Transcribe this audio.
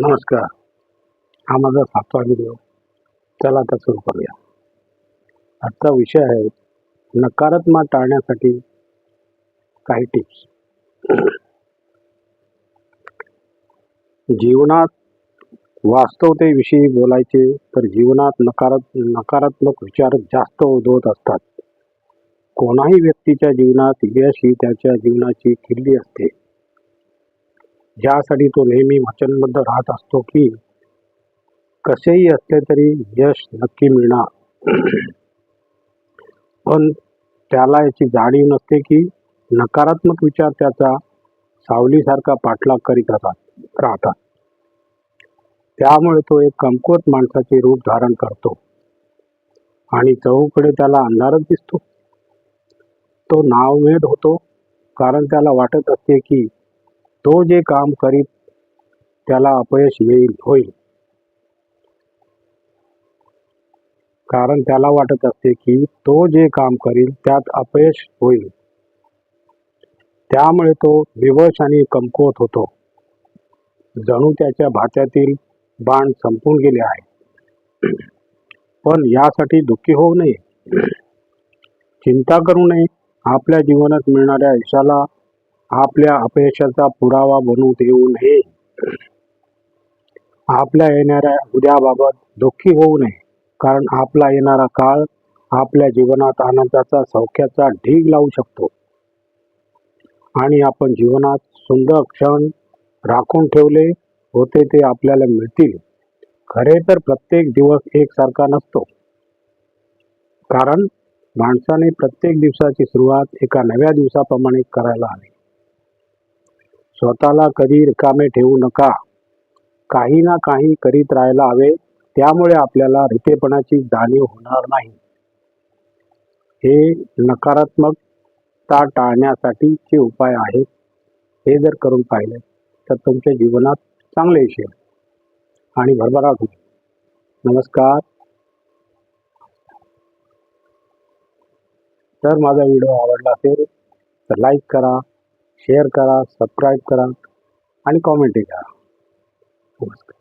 नमस्कार. हा माझा सातवा व्हिडिओ चला आता सुरू करूया. आजचा विषय आहे नकारात्मक टाळण्यासाठी काही टिप्स जीवनात वास्तवतेविषयी बोलायचे तर जीवनात नकारात नकारात्मक विचार जास्त उद्भवत असतात. कोणाही व्यक्तीच्या जीवनात यश ही त्याच्या जीवनाची किल्ली असते. ज्यासाठी तो नेहमी वचनबद्ध राहत असतो की कसेही असले तरी यश नक्की मिळणार. पण त्याला याची जाणीव नसते की नकारात्मक विचार त्याचा सावलीसारखा पाठलाग करीत राहतात राहतात. त्यामुळे तो एक कमकुवत माणसाचे रूप धारण करतो. आणि चहूकडे त्याला अंधारच दिसतो. तो नावमेद होतो कारण त्याला वाटत असते की तो जे काम करीत त्याला अपयश येईल होईल. कारण त्याला वाटत असते की तो जे काम करील त्यात अपयश होईल. त्यामुळे तो विवश आणि कमकुवत होतो. जणू त्याच्या भात्यातील बाण संपून गेले आहे. पण यासाठी दुःखी होऊ नये. चिंता करू नये. आपल्या जीवनात मिळणाऱ्या यशाला आपल्या अपयशाचा पुरावा बनू देऊ नये. आपल्या येणाऱ्या उद्याबाबत दुःखी होऊ नये कारण आपला येणारा काळ आपल्या जीवनात आनंदाचा सौख्याचा ढीग लावू शकतो. आणि आपण जीवनात सुंदर क्षण राखून ठेवले होते ते आपल्याला मिळतील. खरे तर प्रत्येक दिवस एकसारखा नसतो. कारण माणसाने प्रत्येक दिवसाची सुरुवात एका नव्या दिवसाप्रमाणे करायला हवी. स्वतःला कधी रिकामे ठेवू नका. काही ना काही करीत राहायला हवे त्यामुळे आपल्याला रितेपणाची जाणीव होणार नाही. हे नकारात्मकता टाळण्यासाठीचे उपाय आहेत. हे जर करून पाहिले तर तुमच्या जीवनात चांगले यश आणि भरभराट होईल. नमस्कार. तर माझा व्हिडिओ आवडला असेल तर लाईक करा. शेअर करा सबस्क्राईब करा आणि कॉमेंटही करा. नमस्कार.